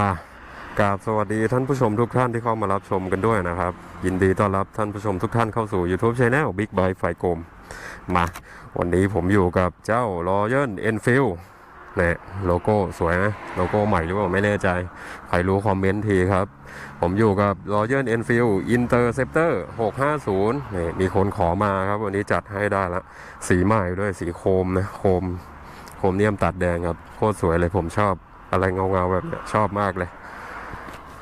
มากราบสวัสดีท่านผู้ชมทุกท่านที่เข้ามารับชมกันด้วยนะครับ ยินดีต้อนรับท่านผู้ชมทุกท่านเข้าสู่ YouTube Channel Big b y ไฟกลมมา วันนี้ผมอยู่กับเจ้า Royal Enfield เนี่ยโลโก้สวยนะโลโก้ใหม่หรือเปล่าไม่แน่ใจ ใครรู้คอมเมนต์ทีครับ ผมอยู่กับ Royal Enfield Interceptor 650นี่มีคนขอมาครับ วันนี้จัดให้ได้ละ สีใหม่ด้วยสีโคมนะโคม โคมเนียมตัดแดงครับโคตรสวยเลยผมชอบ อะไรเงาๆแบบเนี้ยชอบมากเลย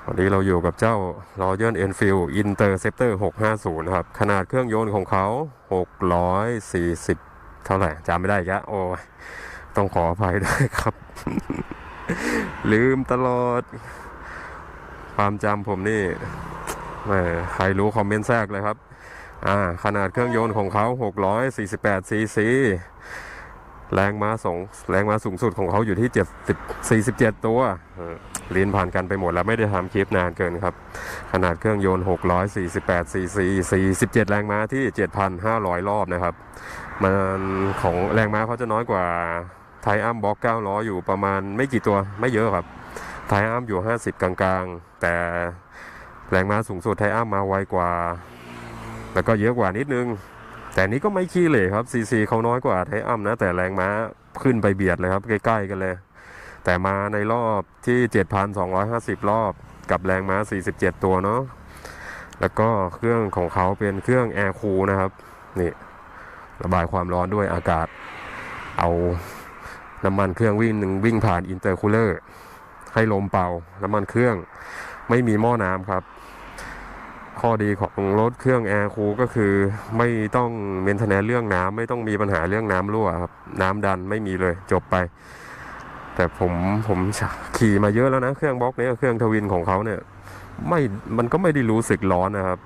วันนี้เราอยู่กับเจ้า Royal Enfield Interceptor 650 นะครับ ขนาดเครื่องยนต์ของเขา 640 เท่าไหร่จำไม่ได้กแล้วโอ้ยต้องขออภัยด้วยครับ ลืมตลอด ความจำผมนี่ใครรู้คอมเมนต์แทรกเลยครับ อ่า ขนาดเครื่องยนต์ของเขา 648 ซีซี แรงม้าสงแรงม้าสูงสุดของเขาอยู่ที่70 47 ตัวเออลีนผ่านกันไปหมดแล้วไม่ได้ทำคลิปนานเกินครับ ขนาดเครื่องยนต์ 648 ซีซี47 แรงม้าที่ 7,500 รอบนะครับ มันของแรงม้าเขาจะน้อยกว่าไทอัมบล็อก9ล้ออยู่ประมาณไม่กี่ตัวไม่เยอะครับ ไทอัมอยู่ 50 กลางๆ แต่แรงม้าสูงสุดไทอัมมาไวกว่า แล้วก็เยอะกว่านิดนึง แต่นี้ก็ไม่ขี้เหร่ครับซีซีเขาน้อยกว่าไทอัมนะ แต่แรงม้าขึ้นไปเบียดเลยครับ ใกล้ๆกันเลย แต่มาในรอบที่ 7,250 รอบกับแรงม้า 47 ตัวเนาะแล้วก็เครื่องของเขาเป็นเครื่องแอร์คูลนะครับ นี่ระบายความร้อนด้วยอากาศ เอาน้ำมันเครื่องวิ่งหนึ่งวิ่งผ่านอินเตอร์คูลเลอร์ให้ลมเป่าน้ำมันเครื่องไม่มีหม้อน้ำครับ ข้อดีของรถเครื่องแอร์คูลก็คือไม่ต้องเมนเทนแนเรื่องน้ำไม่ต้องมีปัญหาเรื่องน้ำรั่วครับ น้ำดันไม่มีเลยจบไป แต่ผมผมขี่มาเยอะแล้วนะ เครื่องบล็อกนี้เครื่องทวินของเขาเนี่ยไม่มันก็ไม่ได้รู้สึกร้อนนะครับ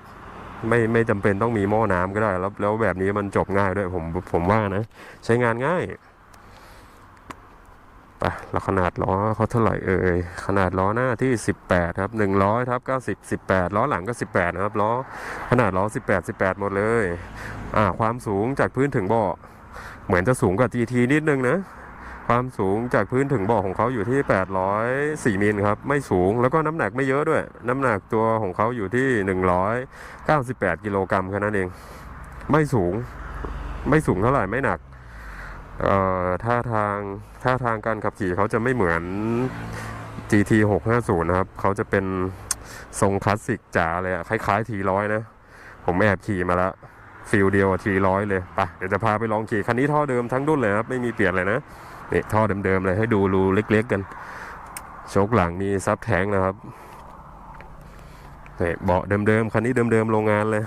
ไม่ไม่จำเป็นต้องมีหม้อน้ำก็ได้ แล้วแล้วแบบนี้มันจบง่ายด้วยผมผมว่านะ ใช้งานง่าย ไปแล้วขนาดล้อเขาเท่าไหร่เอ่ย ขนาดล้อหน้าที่ 18 ครับ 100ทับ90 18 ล้อหลังก็ 18 นะครับ ล้อขนาดล้อ 18 18 หมดเลย อ่า ความสูงจากพื้นถึงเบาะเหมือนจะสูงกว่า GT นิดนึงนะ ความสูงจากพื้นถึงเบาะของเขาอยู่ที่ 804มิลครับ ไม่สูง แล้วก็น้ำหนักไม่เยอะด้วย น้ำหนักตัวของเขาอยู่ที่ 198 กิโลกรัมแค่นั้นเอง ไม่สูง ไม่สูงเท่าไหร่ ไม่หนัก ท่าทางท่าทางการขับขี่เขาจะไม่เหมือน GT 650 นะครับ เขาจะเป็นทรงคลาสสิกจ๋าเลยอะคล้ายๆ T100 นะ ผมแอบขี่มาแล้วฟิลเดียวกับ T100 เลยไปะเดี๋ยวจะพาไปลองขี่คันนี้ท่อเดิมทั้งรุ่นเลยครับ ไม่มีเปลี่ยนเลยนะนี่ท่อเดิมๆเลยให้ดูรูเล็กๆกันโชคหลังมีซับแทงนะครับนี่เบาะเดิมๆคันนี้เดิมๆโรงงานเลย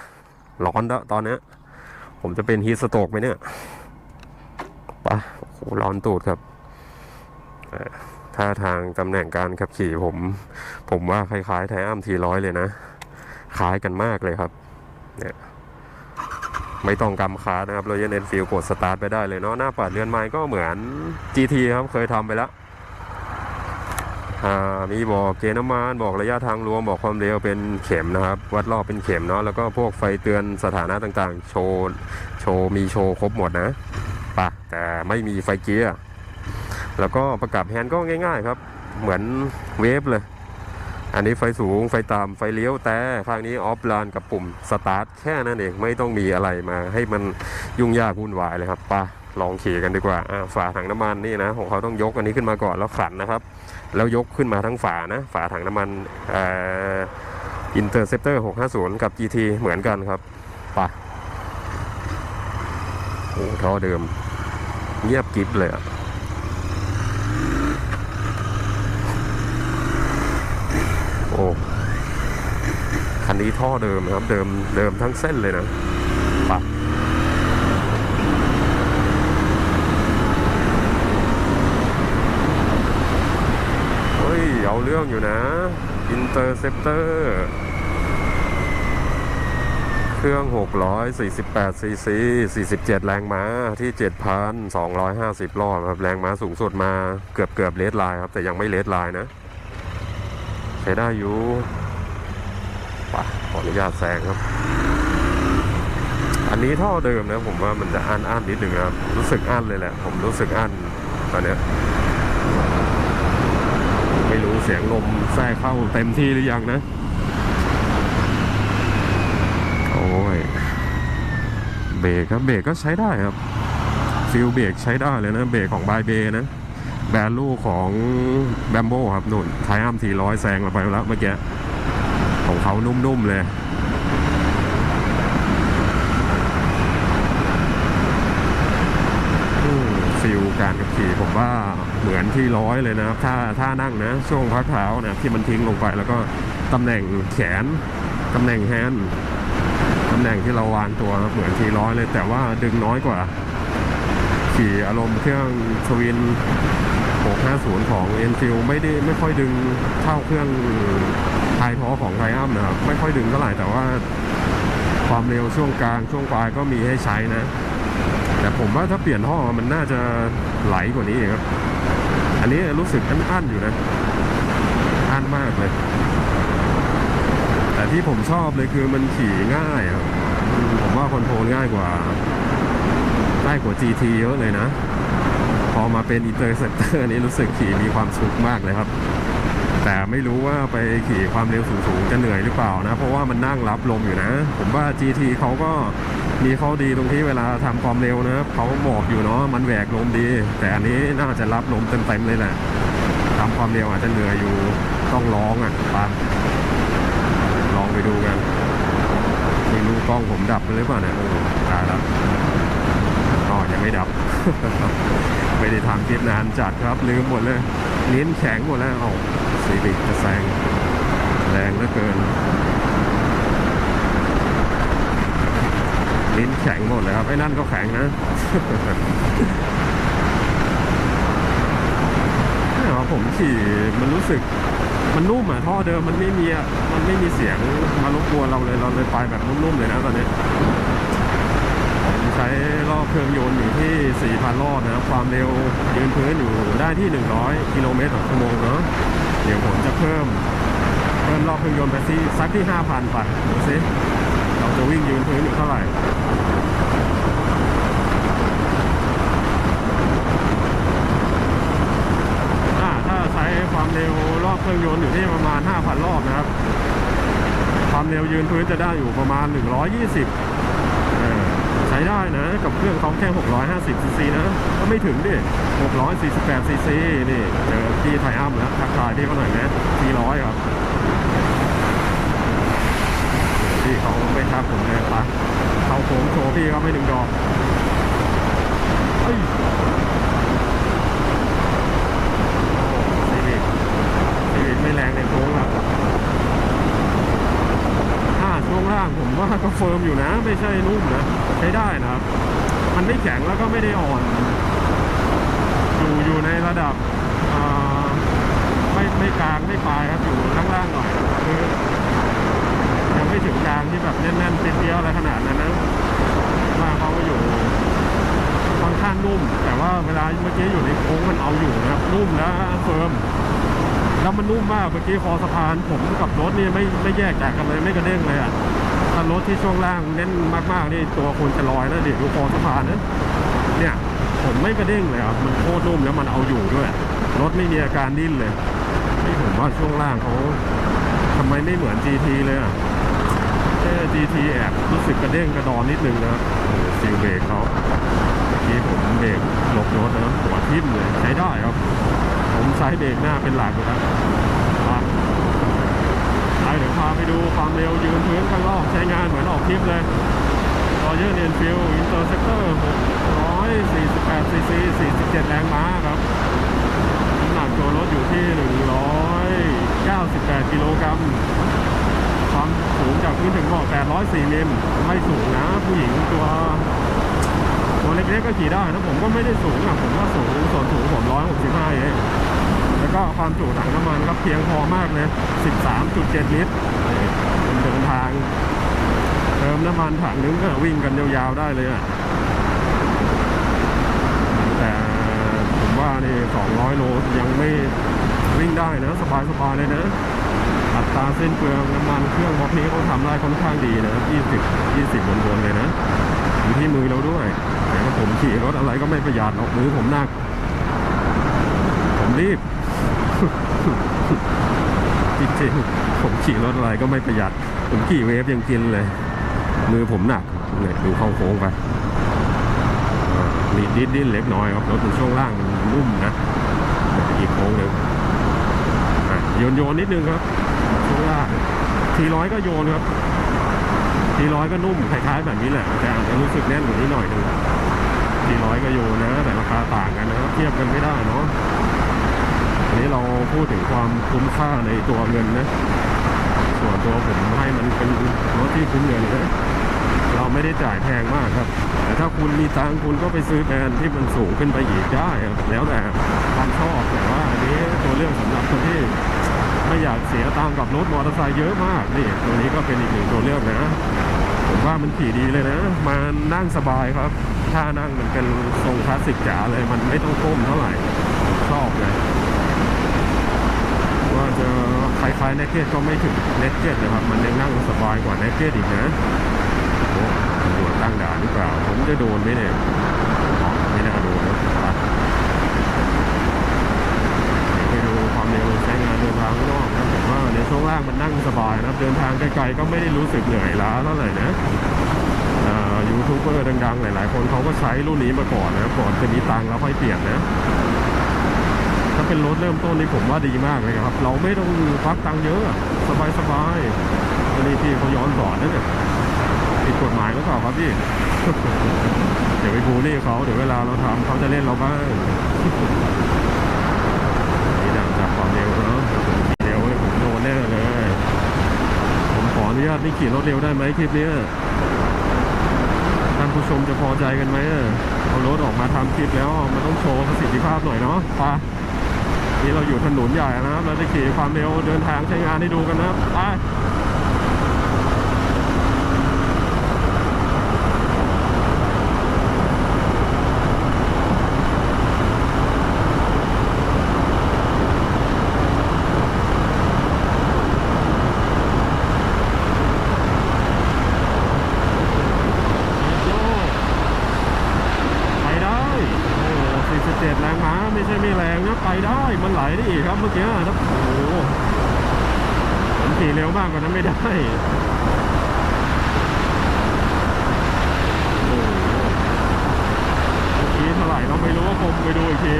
ร้อนแล้วตอนนี้ผมจะเป็นฮีสโตกไหมเนี่ย ปะโอ้โหร้อนตูดครับเอ่อท่าทางตำแหน่งการขับขี่ผม ผมว่าคล้ายๆไทอัมทีร้อยเลยนะ คล้ายกันมากเลยครับ เนี่ยไม่ต้องกำคานะครับเราจะเน้นฟิลกดสตาร์ทไปได้เลยเนาะหน้าปัดเรือนไม้ก็เหมือน GT ครับเคยทำไปแล้วมีบอกเกณฑ์น้ำมันบอกระยะทางรวมบอกความเร็วเป็นเข็มนะครับ วัดรอบเป็นเข็มเนาะแล้วก็พวกไฟเตือนสถานะต่างๆ โชว์โชว์มีโชว์ครบหมดนะ ปะแต่ไม่มีไฟเกียร์ แล้วก็ประกับแฮนด์ก็ง่าย ๆ ครับ เหมือนเวฟเลย อันนี้ไฟสูงไฟต่ำไฟเลี้ยวแต่ข้างนี้ออฟไลน์กับปุ่มสตาร์ทแค่นั้นเองไม่ต้องมีอะไรมา ให้มันยุ่งยากวุ่นวายเลยครับป่ะลองขี่กันดีกว่าฝาถังน้ำมันนี่นะของเขาต้องยกอันนี้ขึ้นมาก่อนแล้วขันนะครับ แล้วยกขึ้นมาทั้งฝานะ ฝาถังน้ำมันอินเตอร์เซปเตอร์650 กับ GT เหมือนกันครับไป่ะ โอ้ท่อเดิมเงียบกริบเลยอะโอ้คันนี้ท่อเดิมนะครับ เดิมเดิมทั้งเส้นเลยนะปะเฮ้ย เอาเรื่องอยู่นะ Interceptor เครื่อง 648ซีซี47 แรงม้าที่ 7,250 รอบครับ แรงม้าสูงสุดมาเกือบเกือบเลดไลน์ครับ แต่ยังไม่เลดไลน์นะ ใช้ได้อยู่ปะขออนุญาตแซงครับ อันนี้ท่อเดิมนะผมว่ามันจะอันอันนิดหนึ่งครับ รู้สึกอันเลยแหละ ผมรู้สึกอันตอนเนี้ยไม่รู้เสียงลมแทรกเข้าเต็มที่หรือยังนะ โอ้ ยเบรกครับเบรกก็ใช้ได้ครับฟิลเบรกใช้ได้เลยนะเบรกของบายเบนะแบรนด์ลูกของแบมโบครับนุ่นไทอัมทีร้อยแซงมาไปแล้วเมื่อกี้ของเขานุ่มๆเลยฟิลการขับขี่ผมว่าเหมือนที่ร้อยเลยนะครับถ้าถ้านั่งนะช่วงพักเท้านะที่มันทิ้งลงไปแล้วก็ตำแหน่งแขนตำแหน่งแฮนด์ำแหน่งที่เราวางตัวเหมือนทีร้อยเลย แต่ว่าดึงน้อยกว่า ขี่อารมณ์เครื่องทวิน 650 ของ e n f i e l ไม่ได้ไม่ค่อยดึงเท่าเครื่องไฮทอของไทอัมนะครับ ไม่ค่อยดึงเท่าไหร่แต่ว่าความเร็วช่วงกลางช่วงปลายก็มีให้ใช้นะ แต่ผมว่าถ้าเปลี่ยนท่อมันน่าจะไหลกว่านี้ครับ อันนี้รู้สึกอั้นๆอยู่นะ อั้นมากเลย แต่ที่ผมชอบเลยคือมันขี่ง่ายครับอืมผมว่าคอนโทรลง่ายกว่าง่ายกว่า GT เยอะเลยนะ พอมาเป็นอินเตอร์เซปเตอร์นี้รู้สึกขี่มีความสุขมากเลยครับ แต่ไม่รู้ว่าไปขี่ความเร็วสูงๆจะเหนื่อยหรือเปล่านะ เพราะว่ามันนั่งรับลมอยู่นะ ผมว่า GT เขาก็มีข้อดีตรงที่เวลาทำความเร็วนะครับเขาหมอบอยู่เนาะมันแหวกลมดี แต่อันนี้น่าจะรับลมเต็มๆเลยแหละทำความเร็วอาจจะเหนื่อยอยู่ต้องร้องอะไป ลองไปดูกันไม่รู้กล้องผมดับไปหรือเปล่าเนี่ยโอ้ตายแล้วอ๋อยังไม่ดับ ไม่ได้ทำคลิปนานจัดครับลืมหมดเลยลิ้นแข็งหมดแล้วเอาซีบิกจะแซงแรงเหลือเกินลิ้นแข็งหมดเลยครับไอ้นั่นก็แข็งนะนี่ครับผมขี่มันรู้สึก มันนุ่มอะท่อเดิมมันไม่มีมันไม่มีเสียงมารบกวนเราเลยเราเลยไปแบบนุ่มๆเลยนะตอนนี้ผมใช้รอบเครื่องยนต์อยู่ที่ 4,000 รอบนะครับความเร็วยืนพื้นอยู่ได้ที่ 100 กิโลเมตรต่อชั่วโมงเนาะเดี๋ยวผมจะเพิ่มเพิ่มรอบเครื่องยนต์ไปที่สักที่ 5,000ไปดูสิเราจะวิ่งยืนพื้นอยู่เท่าไหร่ อ่าถ้าใช้ ความเร็วรอบเครื่องยนต์อยู่ที่ประมาณ 5,000 รอบนะครับ ความเร็วยืนพื้นจะได้อยู่ประมาณ 120 ใช้ได้นะ กับเครื่องเขาแค่ 650ซีซีนะ ก็ไม่ถึงดิ648ซีซีนี่เจอพี่ไทอัมแล้วทักทายพี่เขาหน่อยนะ400 ครับพี่เขาไม่ทักผมเลยปะเขาโค้งโชว์พี่เขาไม่หนึ่งดอกเฮ้ย ซีวิกซีวิกไม่แรงใน โค้งครับถ้าช่วงล่างผมว่าก็เฟิร์มอยู่นะ ไม่ใช่นุ่มนะใช้ได้นะครับ มันไม่แข็งแล้วก็ไม่ได้อ่อน อยู่อยู่ในระดับไม่ไม่กลางไม่ปลายครับอยู่ล่างๆหน่อยคือยังไม่ถึงกลางที่แบบแน่นๆเปรี้ยวๆอะไรขนาดนั้นนะล่าเขาก็อยู่ค่อนข้างนุ่ม แต่ว่าเวลาเมื่อกี้อยู่ในโค้งมันเอาอยู่นะครับนุ่มและเฟิร์ม แล้วมันนุ่มมากเมื่อกี้คอสะพานผมกับรถนี่ไม่ไม่แยกจากกันเลยไม่กระเด้งเลยอะถ้ารถที่ช่วงล่างเน้นมากๆนี่ตัวคนจะลอยนะเดี๋ยวดูคอสะพานนะเนี่ยผมไม่กระเด้งเลยครับมันโคตรนุ่มแล้วมันเอาอยู่ด้วย รถไม่มีอาการดิ้นเลยนี่ผมว่าช่วงล่างเขาทำไมไม่เหมือน GT เลยอะเออ GT แอบรู้สึกกระเด้งกระดอนนิดนึงนะครับโอ้โหซีลเบรกเขาเมื่อกี้ผมเบรกหลบรถนะหัวทิ่มเลยใช้ได้ครับ ผมใช้เบรกหน้าเป็นหลักอยู่แล้วครับไปเดี๋ยวพาไปดูความเร็วยืนพื้นข้างนอกใช้งานเหมือนออกทริปเลยรอเยอร์เนียนฟิลอินเตอร์เซปเตอร์648ซีซี47 แรงม้าครับน้ำหนักตัวรถอยู่ที่ 198 กิโลกรัมความสูงจากพื้นถึงเบาะ804มิลไม่สูงนะผู้หญิงตัว ตัวเล็กๆก็ขี่ได้นะผมก็ไม่ได้สูงอะผมก็สูงส่วนสูงผมร้อยหกสิบห้าเองแล้วก็ความจุถังน้ำมันก็เพียงพอมากเลยสิบสามจุดเจ็ดลิตรเดินทาง เติมน้ำมันถังนึงก็วิ่งกันยาวๆได้เลยอะแต่ผมว่านี่สองร้อยโลยังไม่วิ่งได้นะสบายๆเลยนะอัตราเส้นเปลืองน้ำมันเครื่องบล็อกนี้เขาทำได้ค่อนข้างดีนะ 20 20วนๆเลยนะ อยู่ที่มือเราด้วยแต่ว่าผมขี่รถอะไรก็ไม่ประหยัดหรอกมือผมหนัก ผมรีบจริงๆผมขี่รถอะไรก็ไม่ประหยัด ผมขี่เวฟยังกินเลย มือผมหนักเนี่ยดูเข้าโค้งไปมีดิ้นดิ้นเล็กน้อยครับรถมันช่วงล่างมันนุ่มนะอีกโค้งหนึ่งโยนโยนนิดนึงครับช่วงล่างทีร้อยก็โยนครับ ทีร้อยก็นุ่มคล้ายๆแบบนี้แหละ แต่อาจจะรู้สึกแน่นกว่านี้หน่อยหนึงทีร้อยก็โยนนะ แต่ราคาต่างกันนะครับเทียบกันไม่ได้เนาะอันนี้เราพูดถึงความคุ้มค่าในตัวเงินนะส่วนตัวผมให้มันเป็นรถที่คุ้มเงินนะเราไม่ได้จ่ายแพงมากครับ แต่ถ้าคุณมีตังคุณก็ไปซื้อแบรนด์ที่มันสูงขึ้นไปอีกได้ครับแล้วแต่ความชอบแต่ว่าอันนี้ตัวเลือกสำหรับคนที่ ไม่อยากเสียตังกับรถมอเตอร์ไซค์เยอะมากนี่ตัวนี้ก็เป็นอีกหนึ่งตัวเลือกนะผมว่ามันขี่ดีเลยนะมันนั่งสบายครับท่านั่งมันเป็นทรงคลาสสิกจ๋าเลยมันไม่ต้องก้มเท่าไหร่ชอบเลยว่าจะคล้ายๆเนกเก็ตก็ไม่ถึงเนกเก็ตนะครับ มันยังนั่งสบายกว่าเนกเก็ตอีกนะโอ้ตำรวจตั้งด่านหรือเปล่า ผมจะโดนไหมเนี่ยอ๋อไม่น่าโดนนะไป เดี๋ยวไปดูความเร็วใช้ งานเดินทางข้างนอกนะผมว่าในช่วงล่างมันนั่งสบายนะครับเดินทางไกลๆก็ไม่ได้รู้สึกเหนื่อยล้าเท่าไหร่นะอยูทูบเบอร์ดังๆ หลายๆ คนเขาก็ใช้รุ่นนี้มาก่อนนะก่อนจะมีตังค์แล้วค่อยเปลี่ยนนะถ้าเป็นรถเริ่มต้นนี่ผมว่าดีมากเลยครับ เราไม่ต้องควักตังค์เยอะ สบายๆอันนี้พี่เขาย้อนสอนนะเนี่ยผิดกฎหมายหรือเปล่าครับพี่เดี๋ยวไปบูลลี่เขาเดี๋ยวเวลาเราทำเขาจะเล่นเราบ้าง นี่ดังจากความเร็วเนาะผมขี่เร็วเลยผมโดนแน่เลย ผมขออนุญาตไม่ขี่รถเร็วได้ไหมคลิปเนี้ยท่านผู้ชมจะพอใจกันไหมอะเอารถออกมาทำคลิปแล้วมันต้องโชว์ประสิทธิภาพหน่อยเนาะไปะนี่เราอยู่ถนนใหญ่นะครับเราจะขี่ความเร็วเดินทางใช้งานให้ดูกันนะครับไปโยไปได้โอ้47แรงม้าไม่ใช่ไม่แรงนะไปได้มันไหลได้อีก ครับเมื่อกี้นะโอ้โหผมขี่เร็วมากกว่านั้นไม่ได้โอ้โหเมื่อกี้เท่าไหร่เราไม่รู้ว่าผมไปดูอีกที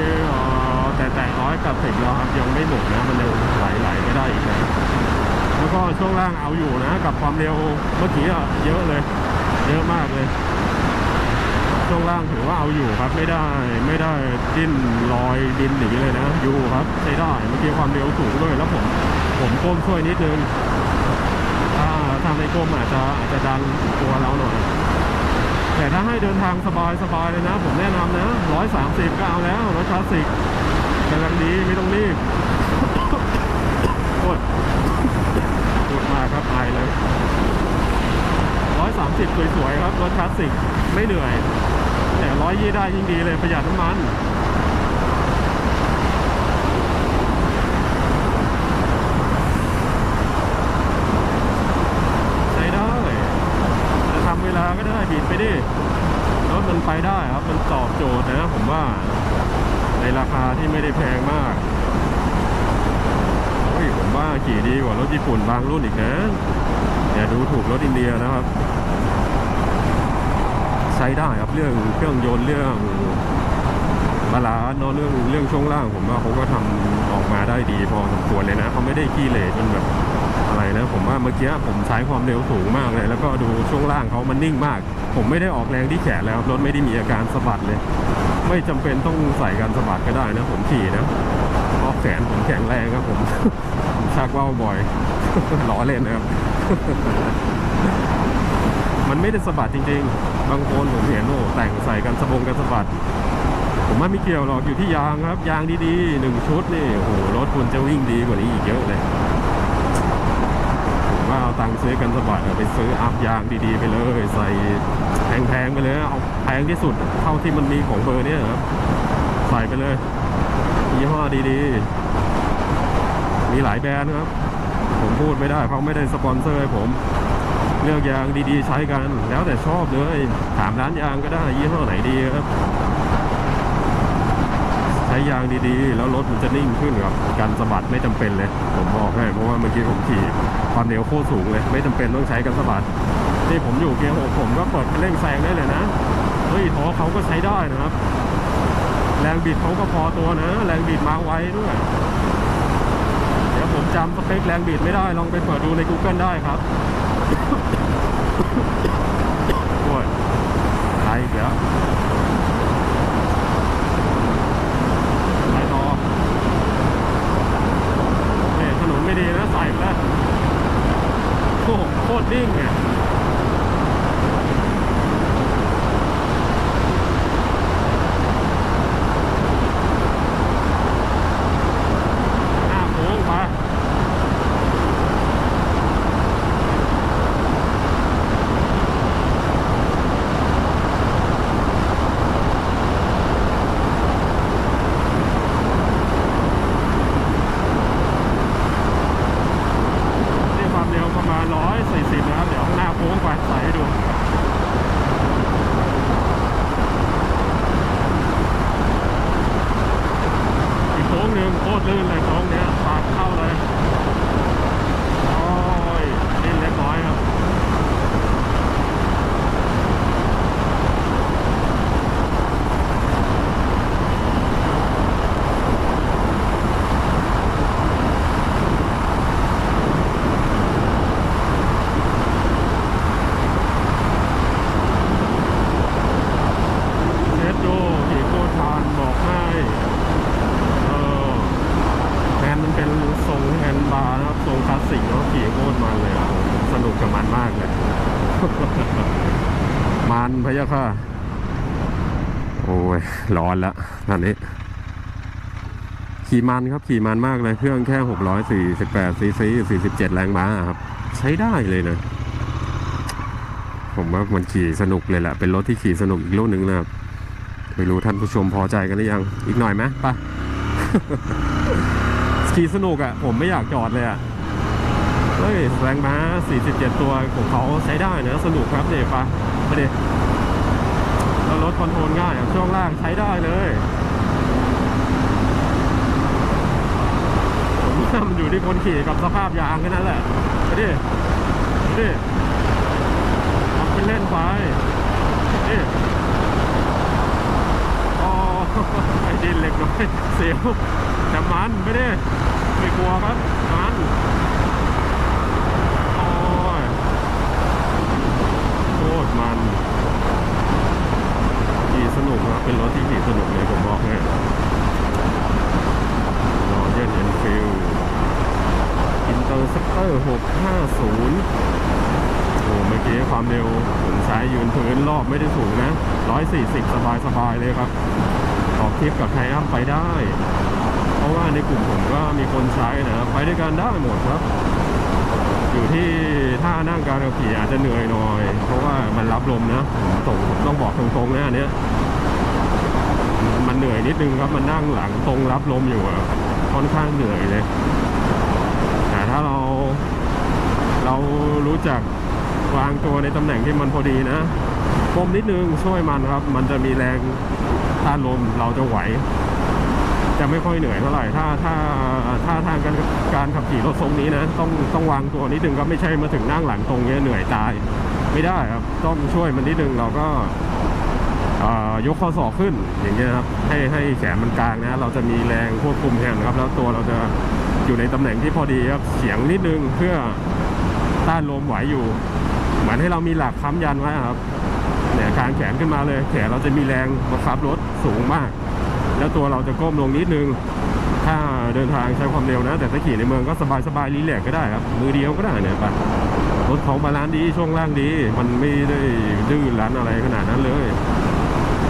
แต่แต่ร้อยกับสิบแล้วครับยังไม่หมดนะมันยังไหลไหลไม่ได้อีกนะแล้วก็ช่วงล่างเอาอยู่นะ กับความเร็วเมื่อกี้อะเยอะเลย เยอะมากเลย ช่วงล่างถือว่าเอาอยู่ครับ ไม่ได้ไม่ได้ดิ้นลอยดินหนีเลยนะ อยู่ครับ ใช้ได้เมื่อกี้ความเร็วสูงด้วยแล้วผม ผมก้มช่วยนิดนึงถ้าถ้าไม่ก้มอาจจะอาจจะดันตัวเราหน่อย แต่ถ้าให้เดินทางสบายสบายเลยนะ ผมแนะนำนะร้อยสามสิบก็เอาแล้วรถคลาสสิกกำลังดีไม่ต้องรีบโคตรพูดมาครับอายเลยร้อยสามสิบสวยๆครับรถคลาสสิกไม่เหนื่อย ร้อยยี่ได้ยิ่งดีเลยประหยัดน้ำมันใช้ได้จะทำเวลาก็ได้บิดไปดิรถมันไปได้ครับมันตอบโจทย์นะผมว่า ในราคาที่ไม่ได้แพงมากเฮ้ยผมว่าขี่ดีกว่ารถญี่ปุ่นบางรุ่นอีกนะอย่าดูถูกรถอินเดียนะครับ ใช้ได้ครับเรื่องเครื่องยนต์เรื่องบาลานซ์เนอะเรื่องเรื่องช่วงล่างผมว่าเขาก็ทำออกมาได้ดีพอสมควรเลยนะเขาไม่ได้ขี้เหร่จนแบบอะไรนะ ผมว่าเมื่อกี้ผมใช้ความเร็วสูงมากเลย แล้วก็ดูช่วงล่างเขามันนิ่งมาก ผมไม่ได้ออกแรงที่แขนแล้วรถไม่ได้มีอาการสะบัดเลย ไม่จำเป็นต้องใส่การสะบัดก็ได้นะ ผมขี่นะเพราะแขนผมแข็งแรงครับผมผมชักว่าวบ่อยล้อเล่นนะครับ มันไม่ได้สะบัดจริง ๆ บางคนผมเห็นโอ้แต่งใส่กันสะบงกันสะบัด ผมว่าไม่เกี่ยวหรอกอยู่ที่ยางครับ ยางดีๆหนึ่งชุดนี่โอ้โหรถคุณจะวิ่งดีกว่านี้อีกเยอะเลยผมว่าเอาตังค์ซื้อกันสะบัดไปซื้ออัพยางดีๆไปเลย ใส่แพงๆไปเลยเอาแพงที่สุดเท่าที่มันมีของเบอร์เนี้ยครับใส่ไปเลยยี่ห้อดีๆ มีหลายแบรนด์ครับ ผมพูดไม่ได้เขาะไม่ได้สปอนเซอร์ให้ผม เลือกยางดีๆ ใช้กัน แล้วแต่ชอบเลย ถามร้านยางก็ได้ยี่ห้อไหนดีครับ ใช้ยางดีๆ แล้วรถมันจะนิ่งขึ้นครับการสะบัดไม่จำเป็นเลย ผมบอกให้เพราะว่าเมื่อกี้ผมขี่ความเร็วโคตรสูงเลย ไม่จำเป็นต้องใช้กันสะบัดที่ผมอยู่เกียร์หกผมก็เปิดคันเร่งแซงได้เลยนะเฮ้ยท้อเขาก็ใช้ได้นะครับ แรงบิดเขาก็พอตัวนะ แรงบิดมาไว้ด้วยเดี๋ยวผมจำสเปคแรงบิดไม่ได้ลองไปเปิดดูใน Google ได้ครับ โอ้ยไรอีกแล้วไปต่อเนี่ยถนนไม่ดีนะใส่แล้วโอ้โหโคตรดิ้งเนี่ยหน้าโค้งไป นี่ความเร็วประมาณ 140 นะครับ เดี๋ยวข้างหน้าโค้งไปใส่ให้ดู อีกโค้งหนึ่งโคตรลื่นเลยโค้งเนี้ยปาดเข้าเลย โอ้ยนี่เล็กน้อยครับ เทสดูขี่โคตรทานบอกให้ เออแฮนด์มันเป็นทรงแฮนด์บาร์นะครับทรงคลาสสิกแล้วขี่โคตรมันเลยอะสนุกกับมันมากเลย มัน พะยะค่ะ โอ้ย ร้อนแล้วตอนนี้ ขี่มันครับ ขี่มันมากเลย เครื่องแค่648ซีซี47 แรงม้าครับ ใช้ได้เลยนะ ผมว่ามันขี่สนุกเลยแหละ เป็นรถที่ขี่สนุกอีกรุ่นหนึ่งนะครับ ไม่รู้ท่านผู้ชมพอใจกันหรือยัง อีกหน่อยไหมไปขี่สนุกอะ่ะ ผมไม่อยากจอดเลยอะ่ะเฮ้ยแรงม้า 47 ตัวของเขาใช้ได้นะ สนุกครับเดี๋ยวไปไปดิ รถคอนโทรลง่ายช่วงล่างใช้ได้เลยผมว่ามันอยู่ที่คนขี่กับสภาพยางแค่นั้นแหละดิดิทำเป็นเล่นไปดิอ๋อไอ้ดินเหล็กน้อยเสียวแต่มันไม่ได้ไม่กลัวครับมันโอ้ยโคตรมัน ขี่สนุกครับ เป็นรถที่ขี่สนุกเลยผมบอกให้รอเย็นเอ็นฟิลอินเตอร์สเตอร์650โอ้เมื่อกี้ความเร็วผมใช้ยืนพื้นรอบไม่ได้สูงนะ140สบายสบายๆเลยครับ ออกทริปกับไทอัมไปได้ เพราะว่าในกลุ่มผมก็มีคนใช้นะครับ ไปด้วยกันได้หมดครับ อยู่ที่ท่านั่งการขี่อาจจะเหนื่อยหน่อย เพราะว่ามันรับลมนะผมตรงผมต้องบอกตรงๆนะอันเนี้ยมันเหนื่อยนิดนึงครับมันนั่งหลังตรงรับลมอยู่ค่อนข้างเหนื่อยเลยแต่ถ้าเรา เรารู้จักวางตัวในตำแหน่งที่มันพอดีนะก้มนิดนึงช่วยมันครับ มันจะมีแรงต้านลมเราจะไหว จะไม่ค่อยเหนื่อยเท่าไหร่ถ้าถ้าถ้าทางการการขับขี่รถทรงนี้นะต้องต้องวางตัวนิดนึงครับไม่ใช่มาถึงนั่งหลังตรงเนี้ยเหนื่อยตายไม่ได้ครับ ต้องช่วยมันนิดนึงเราก็ยกข้อศอกขึ้นอย่างเงี้ยครับให้ให้แขนมันกลางนะ เราจะมีแรงควบคุมแขนครับ แล้วตัวเราจะอยู่ในตำแหน่งที่พอดีครับเฉียงนิดนึงเพื่อต้านลมไหวอยู่ เหมือนให้เรามีหลักค้ำยันไว้ครับเนี่ยกางแขนขึ้นมาเลย แขนเราจะมีแรงบังคับรถสูงมาก แล้วตัวเราจะก้มลงนิดนึง ถ้าเดินทางใช้ความเร็วนะ แต่ถ้าขี่ในเมืองก็สบายสบายๆรีแลกก็ได้ครับ มือเดียวก็ได้เนี่ยไปรถเขาบาลานซ์ดีช่วงล่างดี มันไม่ได้ดื้อรั้นอะไรขนาดนั้นเลย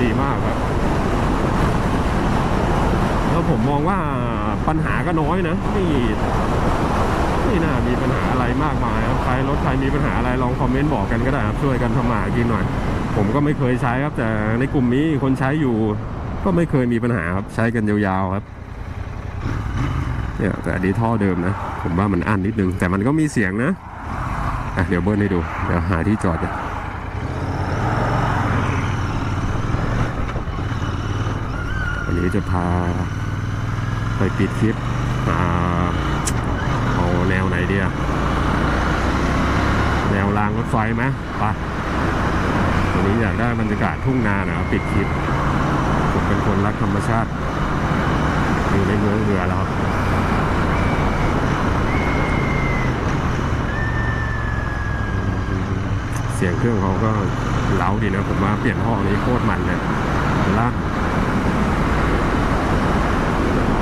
ดีมากครับแล้วผมมองว่าปัญหาก็น้อยนะไม่ไม่น่ามีปัญหาอะไรมากมายครับใครรถใครมีปัญหาอะไรลองคอมเมนต์บอกกันก็ได้ครับช่วยกันทำมาหากินหน่อย ผมก็ไม่เคยใช้ครับแต่ในกลุ่มนี้คนใช้อยู่ ก็ไม่เคยมีปัญหาครับ ใช้กันยาวๆครับเนี่ยแต่อันนี้ท่อเดิมนะ ผมว่ามันอั้นนิดนึง แต่มันก็มีเสียงนะอะเดี๋ยวเบิ้ลให้ดู เดี๋ยวหาที่จอดกันวันนี้จะพาไปปิดคลิปอาเอาแนวไหนดีอะแนวรางรถไฟไหมไปวันนี้อยากได้บรรยากาศทุ่งนาหนะปิดคลิป ผมเป็นคนรักธรรมชาติ อยู่ในเมืองเหือแล้วครับเสียงเครื่องเขาก็เล้าดีนะผมว่าเปลี่ยนห้องนี้โคตรมันเลยลั่น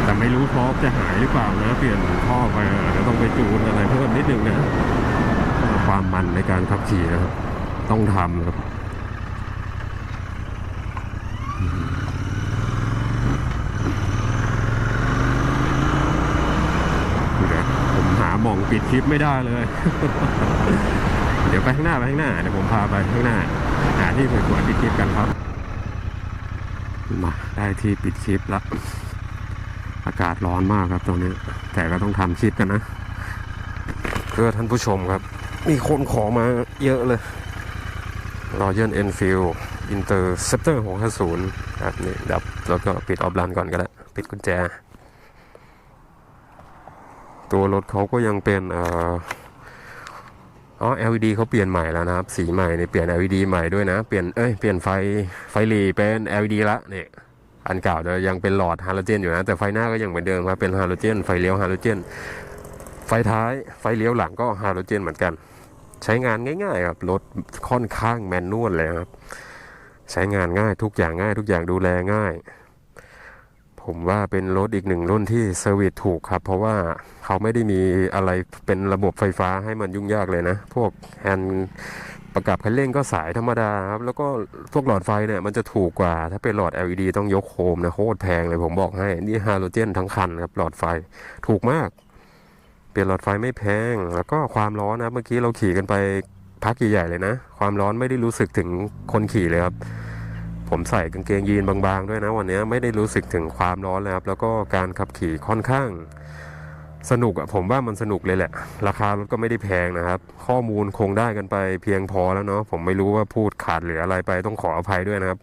แต่ไม่รู้ท็อปจะหายหรือเปล่านะเปลี่ยนท่อไปจะต้องไปจูนอะไรเพิ่มนิดนึงนะความมันในการขับขี่นะครับ ต้องทำครับ เดี๋ยวผมหาหม่อง ปิดคลิปไม่ได้เลย เดี๋ยวไปข้างหน้าไปข้างหน้าเดี๋ยวผมพาไปข้างหน้าหาที่สวยๆปิดคลิปกันครับ มาได้ที่ปิดคลิปแล้วอากาศร้อนมากครับตอนนี้ แต่ก็ต้องทำคลิปกันนะ เพื่อท่านผู้ชมครับ มีคนขอมาเยอะเลย Royal Enfield Interceptor 650ครับนี่ดับแล้วก็ปิดออฟลันก่อนก็ได้วปิดกุญแจ ตัวรถเขาก็ยังเป็นอ๋อ LED เขาเปลี่ยนใหม่แล้วนะครับ สีใหม่เนี่ยเปลี่ยน LED ใหม่ด้วยนะ เปลี่ยน เอ้ย เปลี่ยนไฟ ไฟหลีเป็น LED ละเนี่ย อันเก่าจะยังเป็นหลอดฮาโลเจนอยู่นะ แต่ไฟหน้าก็ยังเหมือนเดิมครับ เป็นฮาโลเจน ไฟเลี้ยวฮาโลเจน ไฟท้าย ไฟเลี้ยวหลังก็ฮาโลเจนเหมือนกัน ใช้งานง่ายๆครับ รถค่อนข้างแมนนวลเลยครับ ใช้งานง่าย ทุกอย่างง่าย ทุกอย่างดูแลง่าย ผมว่าเป็นรถอีกหนึ่งรุ่นที่เซอร์วิสถูกครับ เพราะว่าเขาไม่ได้มีอะไรเป็นระบบไฟฟ้าให้มันยุ่งยากเลยนะ พวกแฮนด์ประกับคันเร่งก็สายธรรมดาครับ แล้วก็พวกหลอดไฟเนี่ยมันจะถูกกว่า ถ้าเป็นหลอด LED ต้องยกโคมนะโคตรแพงเลยผมบอกให้ นี่ฮาโลเจนทั้งคันครับ หลอดไฟถูกมาก เปลี่ยนหลอดไฟไม่แพง แล้วก็ความร้อนนะ เมื่อกี้เราขี่กันไปพักใหญ่ๆเลยนะ ความร้อนไม่ได้รู้สึกถึงคนขี่เลยครับ ผมใส่กางเกงยีนบางๆ ด้วยนะวันนี้ไม่ได้รู้สึกถึงความร้อนเลยครับ แล้วก็การขับขี่ค่อนข้าง สนุกอะผมว่ามันสนุกเลยแหละ ราคารถก็ไม่ได้แพงนะครับ ข้อมูลคงได้กันไปเพียงพอแล้วเนาะผมไม่รู้ว่าพูดขาดหลืออะไรไปต้องขออภัยด้วยนะครับ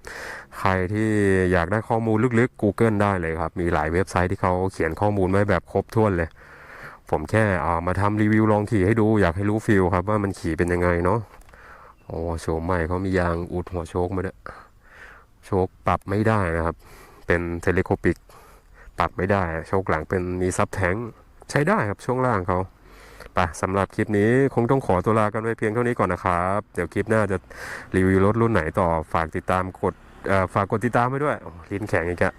ใครที่อยากได้ข้อมูลลึกๆ Google ได้เลยครับ มีหลายเว็บไซต์ที่เขาเขียนข้อมูลไว้แบบครบถ้วนเลย ผมแค่เอามาทำรีวิวลองขี่ให้ดูอยากให้รู้ฟิลครับว่ามันขี่เป็นยังไงเนาะโอ้โฉมใหม่เขามียางอุดหัวโชคมาด้วย ชคปรับไม่ได้นะครับ เป็นเทเลโคปิก ปรับไม่ได้ โชคหลังเป็นมีซับแทงใช้ได้ครับช่วงล่างเขาไปสำหรับคลิปนี้คงต้องขอตัวลากันไว้เพียงเท่านี้ก่อนนะครับ เดี๋ยวคลิปหน้าจะรีวิวรถรุ่นไหนต่อฝากติดตามกดฝากกดติดตามไว้ด้วยลิ้นแข็งอีกอะ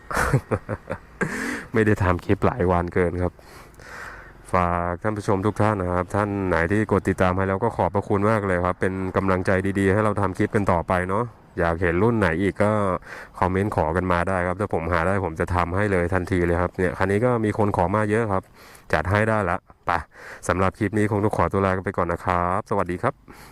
ไม่ได้ทำคลิปหลายวันเกินครับฝากท่านผู้ชมทุกท่านนะครับ ท่านไหนที่กดติดตามให้แล้วก็ขอบพระคุณมากเลยครับ เป็นกำลังใจดีๆ ให้เราทำคลิปกันต่อไปเนาะ อยากเห็นรุ่นไหนอีกก็คอมเมนต์ขอกันมาได้ครับถ้าผมหาได้ผมจะทำให้เลยทันทีเลยครับเนี่ยคันนี้ก็มีคนขอมาเยอะครับ จัดให้ได้ละไปสำหรับคลิปนี้คงต้องขอตัวลาไปก่อนนะครับ สวัสดีครับ